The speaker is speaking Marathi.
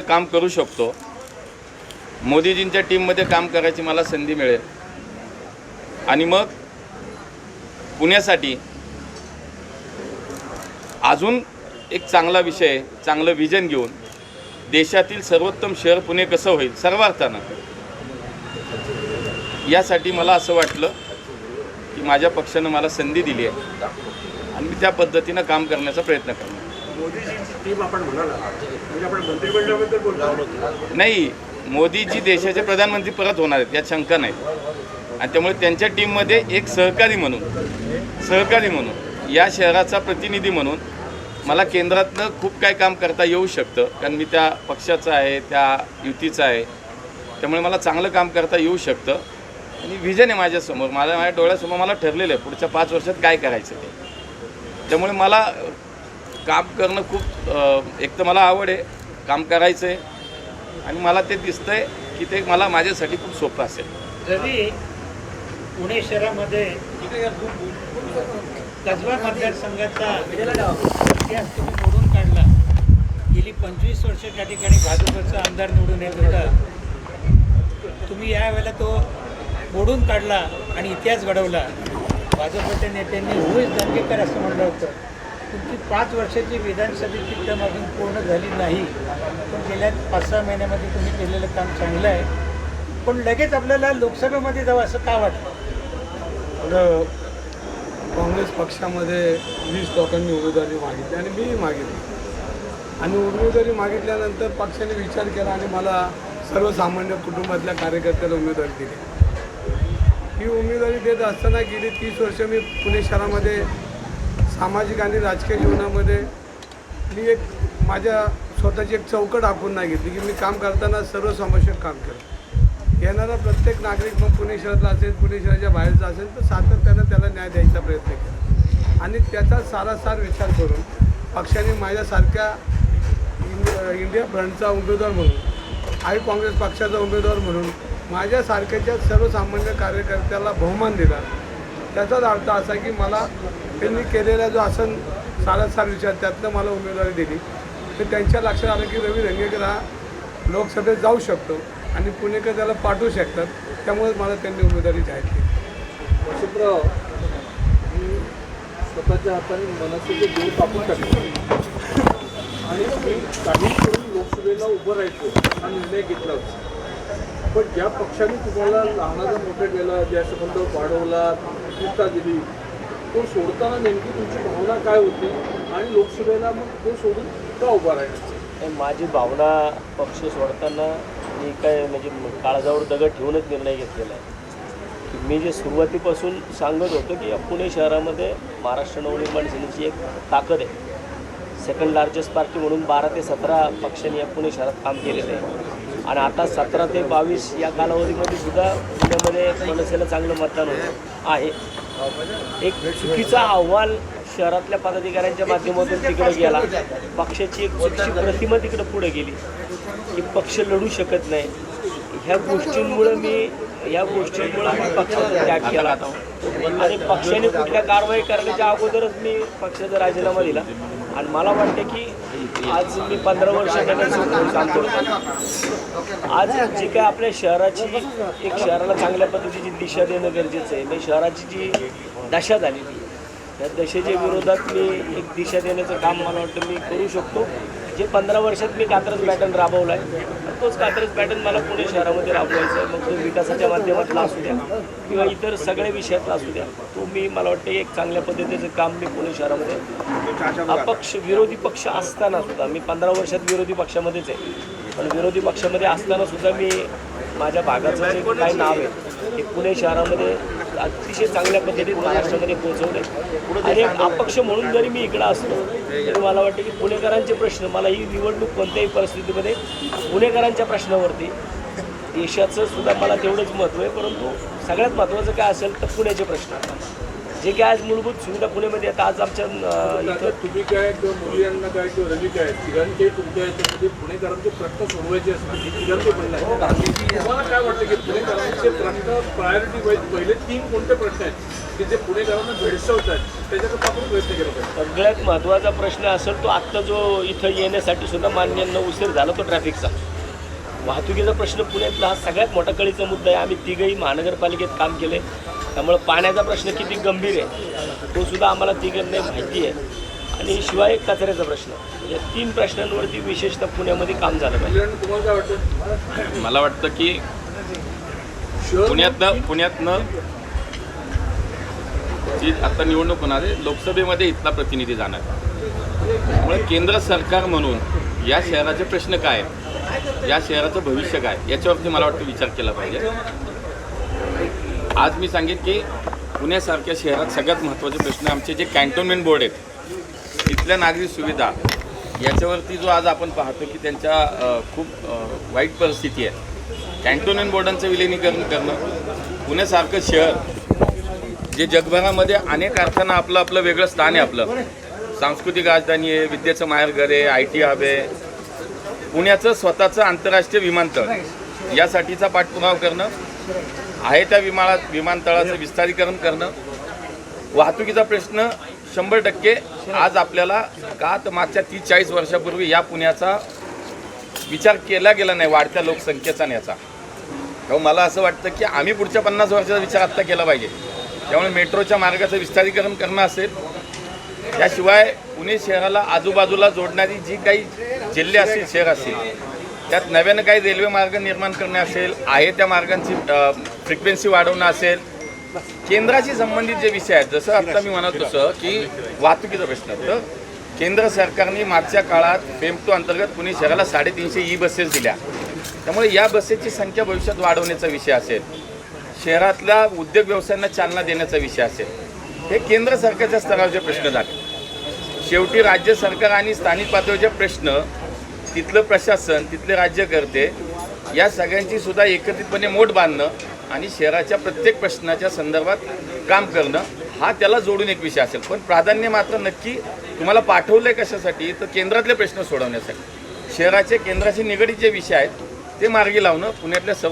काम करू शकतो. मोदीजींच्या टीममध्ये काम करायची मला संधी मिळेल. आणि मग पुण्यासाठी अजून एक चांगला विषय चांगलं विजन घेऊन देशातील सर्वोत्तम शहर पुणे कसं होईल सर्वार्थानं. यासाठी मला असं वाटलं की माझ्या पक्षानं मला संधी दिली आहे. आणि मी त्या पद्धतीनं काम करण्याचा प्रयत्न करणार. मोदीजींची टीम आपण म्हणाला. म्हणजे आपण मंत्रिमंडळाबद्दल बोलतो नाही मोदीजी देशाचे प्रधानमंत्री परत होणार आहेत यात शंका नाही. आणि त्यामुळे त्यांच्या टीममध्ये एक सहकारी म्हणून सहकारी म्हणून या शहराचा प्रतिनिधी म्हणून मला केंद्रातनं खूप काय काम करता येऊ शकतं कारण मी त्या पक्षाचं आहे त्या युतीचं आहे. त्यामुळे मला चांगलं काम करता येऊ शकतं. आणि व्हिजन आहे माझ्यासमोर मला माझ्या डोळ्यासमोर मला ठरलेलं आहे पुढच्या पाच वर्षात काय करायचं ते. त्यामुळे मला काम करणं खूप एक तर मला आवड आहे काम करायचं आहे आणि मला ते दिसतंय की ते मला माझ्यासाठी खूप सोपं असेल. जरी पुणे शहरामध्ये कसबा मतदारसंघाचा इतिहास तुम्ही मोडून काढला. गेली पंचवीस वर्ष त्या ठिकाणी भाजपचा आमदार निवडून येत होता. तुम्ही यावेळेला तो मोडून काढला आणि इतिहास घडवला. भाजपच्या नेत्यांनी होईच दंगेकर असं म्हणलं होतं. तुमची पाच वर्षाची विधानसभेची टर्म अजून पूर्ण झाली नाही. पण गेल्या पाच सहा महिन्यामध्ये तुम्ही केलेलं काम चांगलं आहे. पण लगेच आपल्याला लोकसभेमध्ये जावं असं का वाटतं काँग्रेस पक्षामध्ये वीस लोकांनी उमेदवारी मागितली आणि मीही मागितली. आणि उमेदवारी मागितल्यानंतर पक्षाने विचार केला आणि मला सर्वसामान्य कुटुंबातल्या कार्यकर्त्याला उमेदवारी दिली. ही उमेदवारी देत असताना गेली तीस वर्ष मी पुणे शहरामध्ये सामाजिक आणि राजकीय जीवनामध्ये मी एक माझ्या स्वतःची एक चौकट आखून नाही घेतली की मी काम करताना सर्वसमावेशक काम केलं. येणारा प्रत्येक नागरिक मग पुणे शहरातला असेल पुणे शहराच्या बाहेरचा असेल तर सातत्यानं त्याला न्याय द्यायचा प्रयत्न केला. आणि त्याचा सारासार विचार करून पक्षाने माझ्यासारख्या इंड इंडिया फ्रंटचा उमेदवार म्हणून आई काँग्रेस पक्षाचा उमेदवार म्हणून माझ्यासारख्याच्या सर्वसामान्य कार्यकर्त्याला बहुमान दिला. त्याचाच अर्थ असा की मला त्यांनी केलेला जो आसन सारासार विचार त्यातनं मला उमेदवारी दिली. तर त्यांच्या लक्षात आलं की रवी रंगेकर हा लोकसभेत जाऊ शकतो आणि पुणेकर त्याला पाठवू शकतात. त्यामुळे मला त्यांनी उमेदवारी जाहीर केली. वसंतराव मी स्वतःच्या हाताने मनसेचे देव कापून टाकले आणि मी काही करून लोकसभेला उभं राहायचो हा निर्णय घेतला होता. पण ज्या पक्षाने तुम्हाला लहानाचा मोठं केलं ज्यासंबंध वाढवला प्रतिष्ठा दिली तो सोडताना नेमकी तुमची भावना काय होती? आणि लोकसभेला मग तो सोडून का उभा राहायचं माझी भावना पक्ष सोडताना मी काय म्हणजे काळजावर दगड ठेवूनच निर्णय घेतलेला आहे. की मी जे सुरुवातीपासून सांगत होतो की पुणे शहरामध्ये महाराष्ट्र नवनिर्माण सेनेची एक ताकद आहे. सेकंड लार्जेस्ट पार्टी म्हणून बारा ते सतरा पक्षांनी या पुणे शहरात काम केलेलं आहे. आणि आता सतरा ते बावीस या कालावधीमध्ये सुद्धा पुण्यामध्ये मनसेला चांगलं मतदान होतं. आहे. एक चुकीचा अहवाल शहरातल्या पदाधिकाऱ्यांच्या माध्यमातून तिकडे गेला. पक्षाची एक चुकीची प्रतिमा तिकडे पुढे गेली. की पक्ष लढू शकत नाही. ह्या गोष्टींमुळं मी या गोष्टींमुळं मी पक्षाचा त्याग केला. होता आणि पक्षाने कुठल्या कारवाई करण्याच्या अगोदरच मी पक्षाचा राजीनामा दिला. आणि मला वाटते की आज मी पंधरा वर्ष काम करतो आज जे काय आपल्या शहराची एक शहराला चांगल्या पद्धतीची दिशा देणं गरजेचं आहे. म्हणजे शहराची जी दशा झालेली त्या दशेच्या विरोधात मी एक दिशा देण्याचं काम मला वाटतं मी करू शकतो. जे पंधरा वर्षात मी कात्रज पॅटर्न राबवला आहे तोच कात्रज पॅटर्न मला पुणे शहरामध्ये राबवायचा आहे मग तो विकासाच्या माध्यमातला असू द्या किंवा इतर सगळ्या विषयातला असू द्या तो मी मला वाटतं एक चांगल्या पद्धतीचं काम मी पुणे शहरामध्ये अपक्ष विरोधी पक्ष असताना सुद्धा मी पंधरा वर्षात विरोधी पक्षामध्येच आहे. पण विरोधी पक्षामध्ये असताना सुद्धा मी माझ्या भागाचं जे काही नाव आहे ते पुणे शहरामध्ये अतिशय चांगल्या पद्धतीने महाराष्ट्रामध्ये पोहोचवले आणि अपक्ष म्हणून जरी मी इकडं असलो तरी मला वाटतं की पुणेकरांचे प्रश्न मला ही निवडणूक कोणत्याही परिस्थितीमध्ये पुणेकरांच्या प्रश्नावरती देशाचं सुद्धा मला तेवढंच महत्त्व आहे परंतु सगळ्यात महत्त्वाचं काय असेल तर पुण्याचे प्रश्न. जे काय आज मूलभूत सुविधा पुण्यामध्ये आहेत आज आमच्या इथं आता तुम्ही काय किंवा मुली यांना काय किंवा रवी काय तिघांचे तुमच्या याच्यामध्ये पुणेकरांचे प्रश्न सोडवायचे असतात हे तिघांचे म्हणणं आहे. तुम्हाला काय वाटतं की पुणेकरांचे प्रश्न प्रायोरिटी वाईज पहिले तीन कोणते प्रश्न आहेत की जे पुणेकरांना भेडसावत आहेत त्याच्याकडे आपण प्रयत्न केला पाहिजे? सगळ्यात महत्त्वाचा प्रश्न असेल तो आत्ता जो इथं येण्यासाठी सुद्धा मान्यांना उशीर झाला तो ट्रॅफिकचा वाहतुकीचा प्रश्न पुण्यातला हा सगळ्यात मोठा कळीचा मुद्दा आहे. आम्ही तिघही महानगरपालिकेत काम केले त्यामुळे पाण्याचा प्रश्न किती गंभीर आहे तो सुद्धा आम्हाला तिघांना माहिती आहे. आणि शिवाय कचऱ्याचा प्रश्न या तीन प्रश्नांवरती विशेषतः पुण्यामध्ये काम झालं पाहिजे. कल्याण तुम्हाला काय वाटतं? मला वाटतं की पुण्यातनं पुण्यातनं जी आता निवडणूक होणार आहे लोकसभेमध्ये इथला प्रतिनिधी जाणार. त्यामुळे केंद्र सरकार म्हणून या शहराचे प्रश्न काय? या शहराचं भविष्य काय? याच्यावरती मला वाटतं विचार केला पाहिजे. आज मी सांगेन की पुण्यासारख्या शहरात सगळ्यात महत्त्वाचे प्रश्न आमचे जे कॅन्टोन्मेंट बोर्ड आहेत तिथल्या नागरी सुविधा याच्यावरती जो आज आपण पाहतो की त्यांच्या खूप वाईट परिस्थिती आहे. कॅन्टोन्मेंट बोर्डांचं विलिनीकरण करणं पुण्यासारखं शहर जे जगभरामध्ये अनेक अर्थानं आपलं आपलं वेगळं स्थान आहे आपलं. सांस्कृतिक राजधानी आहे विद्येचं माहेरघर आहे आय टी हब आहे. पुण्याचं स्वतःचं आंतरराष्ट्रीय विमानतळ यासाठीचा पाठपुरावा करणं आहे त्या विमाना विमानतळाचं विस्तारीकरण करणं. वाहतुकीचा प्रश्न शंभर टक्के आज आपल्याला का तर मागच्या तीस चाळीस वर्षापूर्वी या पुण्याचा विचार केला गेला नाही वाढत्या लोकसंख्येचा याचा. तेव्हा मला असं वाटतं की आम्ही पुढच्या पन्नास वर्षाचा विचार आत्ता केला पाहिजे. त्यामुळे मेट्रोच्या मार्गाचं विस्तारीकरण करणं असेल. त्याशिवाय पुणे शहराला आजूबाजूला जोडणारी जी काही जिल्हे असतील शहर असतील त्यात नव्यानं काही रेल्वे मार्ग निर्माण करणे असेल आहे त्या मार्गांची फ्रिक्वेन्सी वाढवणं असेल केंद्राशी संबंधित जे विषय आहेत जसं आता मी म्हणत होतं की वाहतुकीचा प्रश्न तर केंद्र सरकारने मागच्या काळात फेमतो अंतर्गत पुणे शहराला साडेतीनशे ई बसेस दिल्या. त्यामुळे या बसेसची संख्या भविष्यात वाढवण्याचा विषय असेल शहरातल्या उद्योग व्यवसायांना चालना देण्याचा विषय असेल हे केंद्र सरकारच्या स्तरावरचे प्रश्न झाले. शेवटी राज्य सरकार आणि स्थानिक पातळीचे प्रश्न तिथलं प्रशासन तिथले राज्यकर्ते या सगळ्यांची सुद्धा एकत्रितपणे मोठ बांधणं आणि शहराच्या प्रत्येक प्रश्नाच्या संदर्भात काम करणं हा त्याला जोडून एक विषय असेल. पण प्राधान्य मात्र नक्की तुम्हाला पाठवलं आहे कशासाठी तर केंद्रातले प्रश्न सोडवण्यासाठी. शहराचे केंद्राशी निगडीत जे विषय आहेत ते मार्गी लावणं पुण्यातल्या सर्व